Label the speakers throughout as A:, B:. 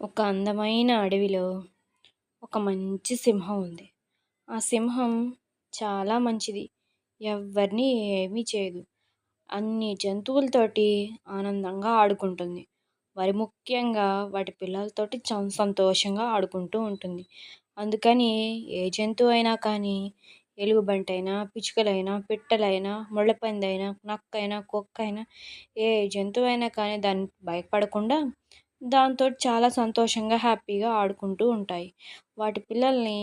A: ఒక అందమైన అడవిలో ఒక మంచి సింహం ఉంది. ఆ సింహం చాలా మంచిది. ఎవరిని ఏమీ చేయదు. అన్ని జంతువులతోటి ఆనందంగా ఆడుకుంటుంది. మరి ముఖ్యంగా వాటి పిల్లలతోటి చం సంతోషంగా ఆడుకుంటూ ఉంటుంది. అందుకని ఏ జంతువు అయినా కానీ ఎలుగుబంటైనా పిచ్చుకలైనా పిట్టలైనా ముళ్ళపందైనా నక్కైనా కుక్క అయినా ఏ జంతువు అయినా కానీ దాన్ని భయపడకుండా దాంతో చాలా సంతోషంగా హ్యాపీగా ఆడుకుంటూ ఉంటాయి. వాటి పిల్లల్ని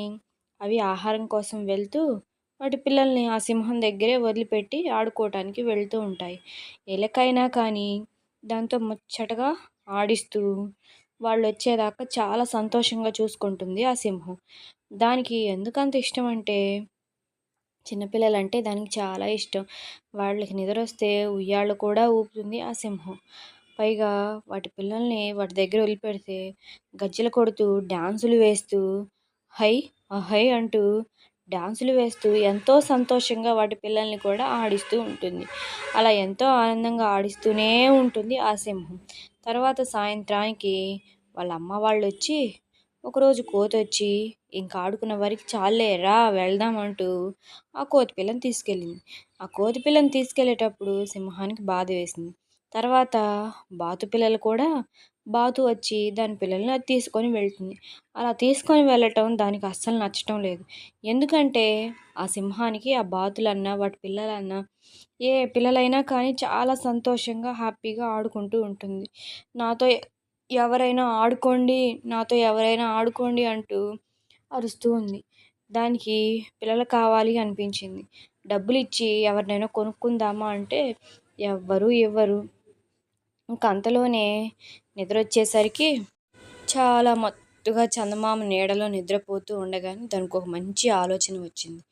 A: అవి ఆహారం కోసం వెళ్తూ వాటి పిల్లల్ని ఆ సింహం దగ్గరే వదిలిపెట్టి ఆడుకోవటానికి వెళ్తూ ఉంటాయి. ఎలకైనా కానీ దాంతో ముచ్చటగా ఆడిస్తూ వాళ్ళు వచ్చేదాకా చాలా సంతోషంగా చూసుకుంటుంది ఆ సింహం. దానికి ఎందుకంత ఇష్టం అంటే చిన్నపిల్లలు అంటే దానికి చాలా ఇష్టం. వాళ్ళకి నిద్ర వస్తే ఉయ్యాళ్ళు కూడా ఊపుతుంది ఆ సింహం. పైగా వాటి పిల్లల్ని వాటి దగ్గర వదిలిపెడితే గజ్జలు కొడుతూ డాన్సులు వేస్తూ హై హై అంటూ డాన్సులు వేస్తూ ఎంతో సంతోషంగా వాటి పిల్లల్ని కూడా ఆడిస్తూ ఉంటుంది. అలా ఎంతో ఆనందంగా ఆడిస్తూనే ఉంటుంది ఆ సింహం. తర్వాత సాయంత్రానికి వాళ్ళ అమ్మ వాళ్ళు వచ్చి ఒకరోజు కోతి వచ్చి ఇంకా ఆడుకున్న వరకు చాలే రా వెళ్దాం అంటూ ఆ కోతి పిల్లని తీసుకెళ్ళింది. ఆ కోతి పిల్లని తీసుకెళ్ళేటప్పుడు సింహానికి బాధ వేసింది. తర్వాత బాతు పిల్లలు కూడా బాతు వచ్చి దాని పిల్లల్ని అది తీసుకొని వెళ్తుంది. అలా తీసుకొని వెళ్ళటం దానికి అస్సలు నచ్చటం లేదు. ఎందుకంటే ఆ సింహానికి ఆ బాతులన్నా వాటి పిల్లలన్నా ఏ పిల్లలైనా కానీ చాలా సంతోషంగా హ్యాపీగా ఆడుకుంటూ ఉంటుంది. నాతో ఎవరైనా ఆడుకోండి నాతో ఎవరైనా ఆడుకోండి అంటూ అరుస్తూ ఉంది. దానికి పిల్లలు కావాలి అనిపించింది. డబ్బులు ఇచ్చి ఎవరినైనా కొనుక్కుందామా అంటే ఎవ్వరూ ఇవ్వరు. ఇంక అంతలోనే నిద్ర వచ్చేసరికి చాలా మత్తుగా చందమామ నీడలో నిద్రపోతూ ఉండగానే దానికి ఒక మంచి ఆలోచన వచ్చింది.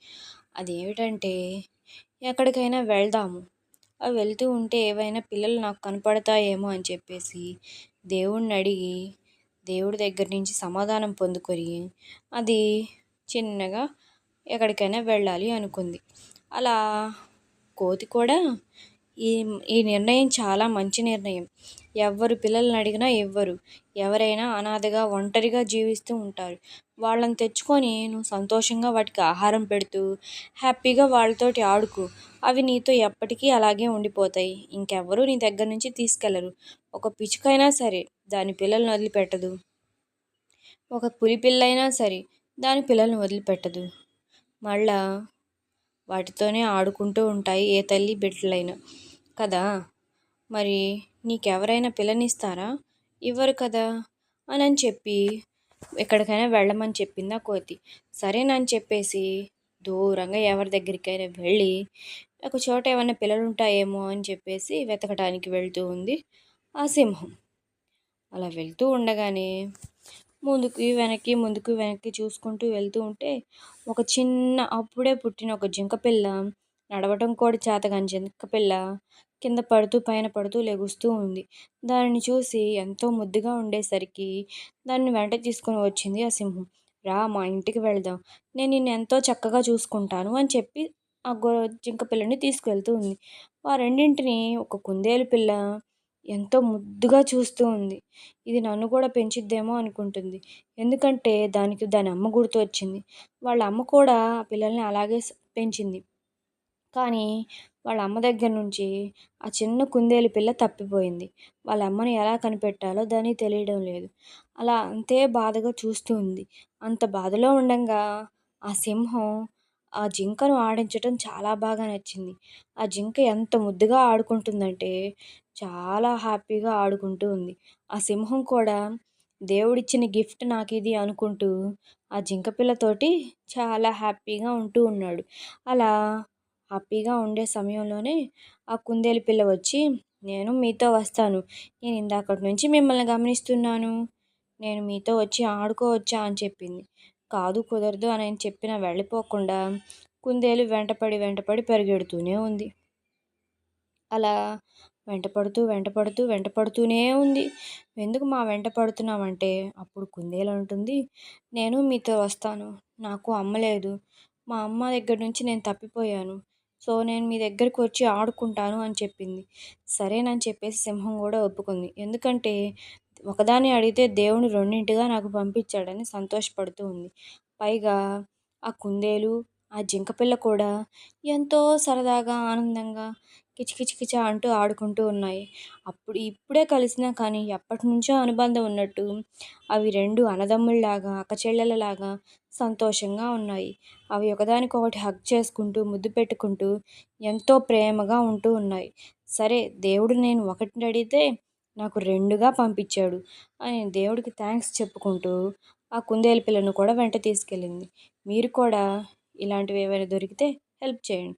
A: అదేమిటంటే ఎక్కడికైనా వెళ్దాము. అవి వెళ్తూ ఉంటే ఏవైనా పిల్లలు నాకు కనపడతాయేమో అని చెప్పేసి దేవుణ్ణి అడిగి దేవుడి దగ్గర నుంచి సమాధానం పొందుకొని అది చిన్నగా ఎక్కడికైనా వెళ్ళాలి అనుకుంది. అలా కోతి కూడా ఈ ఈ నిర్ణయం చాలా మంచి నిర్ణయం. ఎవ్వరు పిల్లల్ని అడిగినా ఇవ్వరు ఎవరైనా అనాథగా ఒంటరిగా జీవిస్తూ ఉంటారు. వాళ్ళని తెచ్చుకొని నువ్వు సంతోషంగా వాటికి ఆహారం పెడుతూ హ్యాపీగా వాళ్ళతోటి ఆడుకో. అవి నీతో ఎప్పటికీ అలాగే ఉండిపోతాయి. ఇంకెవ్వరూ నీ దగ్గర నుంచి తీసుకెళ్ళరు. ఒక పిచ్చుకైనా సరే దాని పిల్లల్ని వదిలిపెట్టదు. ఒక పులి పిల్లైనా సరే దాని పిల్లల్ని వదిలిపెట్టదు. మళ్ళా వాటితోనే ఆడుకుంటూ ఉంటాయి ఏ తల్లి బిడ్డలైనా. కదా? మరి నీకెవరైనా పిల్లనిస్తారా? ఇవ్వరు కదా? అని అని చెప్పి ఎక్కడికైనా వెళ్ళమని చెప్పిందా కోతి. సరేనని చెప్పేసి దూరంగా ఎవరి దగ్గరికైనా వెళ్ళి ఒక చోట ఏమైనా పిల్లలు ఉంటాయేమో అని చెప్పేసి వెతకడానికి వెళ్తూ ఉంది ఆ సింహం. అలా వెళ్తూ ఉండగానే ముందుకి వెనక్కి ముందుకు వెనక్కి చూసుకుంటూ వెళ్తూ ఉంటే ఒక చిన్న అప్పుడే పుట్టిన ఒక జింక పిల్ల నడవటం కూడా చేతగాని జింక పిల్ల కింద పడుతూ పైన పడుతూ లెగుస్తూ ఉంది. దానిని చూసి ఎంతో ముద్దుగా ఉండేసరికి దాన్ని వెంట తీసుకొని వచ్చింది ఆ సింహం. రా మా ఇంటికి వెళ్దాం. నేను నిన్ను ఎంతో చక్కగా చూసుకుంటాను అని చెప్పి ఆ గో జింక పిల్లని తీసుకువెళ్తూ ఉంది. ఆ రెండింటిని ఒక కుందేలు పిల్ల ఎంతో ముద్దుగా చూస్తూ ఉంది. ఇది నన్ను కూడా పెంచిద్దేమో అనుకుంటుంది. ఎందుకంటే దానికి దాని అమ్మ గుర్తు వచ్చింది. వాళ్ళ అమ్మ కూడా ఆ పిల్లల్ని అలాగే పెంచింది. కానీ వాళ్ళ అమ్మ దగ్గర నుంచి ఆ చిన్న కుందేలు పిల్ల తప్పిపోయింది. వాళ్ళ అమ్మని ఎలా కనిపెట్టాలో దానికి తెలియడం లేదు. అలా అంతే బాధగా చూస్తూ ఉంది. అంత బాధలో ఉండగా ఆ సింహం ఆ జింకను ఆడించడం చాలా బాగా నచ్చింది. ఆ జింక ఎంత ముద్దుగా ఆడుకుంటుందంటే చాలా హ్యాపీగా ఆడుకుంటూ ఉంది. ఆ సింహం కూడా దేవుడిచ్చిన గిఫ్ట్ నాకు ఇది అనుకుంటూ ఆ జింకపిల్లతోటి చాలా హ్యాపీగా ఉంటూ ఉన్నాడు. అలా హ్యాపీగా ఉండే సమయంలోనే ఆ కుందేలు పిల్ల వచ్చి నేను మీతో వస్తాను. నేను ఇందాకటి నుంచి మిమ్మల్ని గమనిస్తున్నాను. నేను మీతో వచ్చి ఆడుకోవచ్చా? అని చెప్పింది. కాదు కుదరదు అని చెప్పిన వెళ్ళిపోకుండా కుందేలు వెంటపడి వెంటపడి పరిగెడుతూనే ఉంది. అలా వెంటపడుతూ వెంటపడుతూ వెంటపడుతూనే ఉంది. ఎందుకు మా వెంట పడుతున్నామంటే అప్పుడు కుందేలు అంటుంది నేను మీతో వస్తాను నాకు అమ్మ లేదు. మా అమ్మ దగ్గర నుంచి నేను తప్పిపోయాను. సో నేను మీ దగ్గరికి వచ్చి ఆడుకుంటాను అని చెప్పింది. సరేనని చెప్పేసి సింహం కూడా ఒప్పుకుంది. ఎందుకంటే ఒకదాన్ని అడిగితే దేవుడు రెండింటిగా నాకు పంపించాడని సంతోషపడుతూ ఉంది. పైగా ఆ కుందేలు ఆ జింకపిల్ల కూడా ఎంతో సరదాగా ఆనందంగా కిచకిచకిచ అంటూ ఆడుకుంటూ ఉన్నాయి. అప్పుడు ఇప్పుడే కలిసినా కానీ ఎప్పటి నుంచో అనుబంధం ఉన్నట్టు అవి రెండు అన్నదమ్ముల్లాగా అక్కచెల్లెలలాగా సంతోషంగా ఉన్నాయి. అవి ఒకదానికొకటి హగ్ చేసుకుంటూ ముద్దు పెట్టుకుంటూ ఎంతో ప్రేమగా ఉంటూ ఉన్నాయి. సరే దేవుడు నేను ఒకటిని అడిగితే నాకు రెండుగా పంపించాడు అని దేవుడికి థ్యాంక్స్ చెప్పుకుంటూ ఆ కుందేలు పిల్లను కూడా వెంట తీసుకెళ్ళింది. మీరు కూడా ఇలాంటివి ఏవైనా దొరికితే హెల్ప్ చేయండి.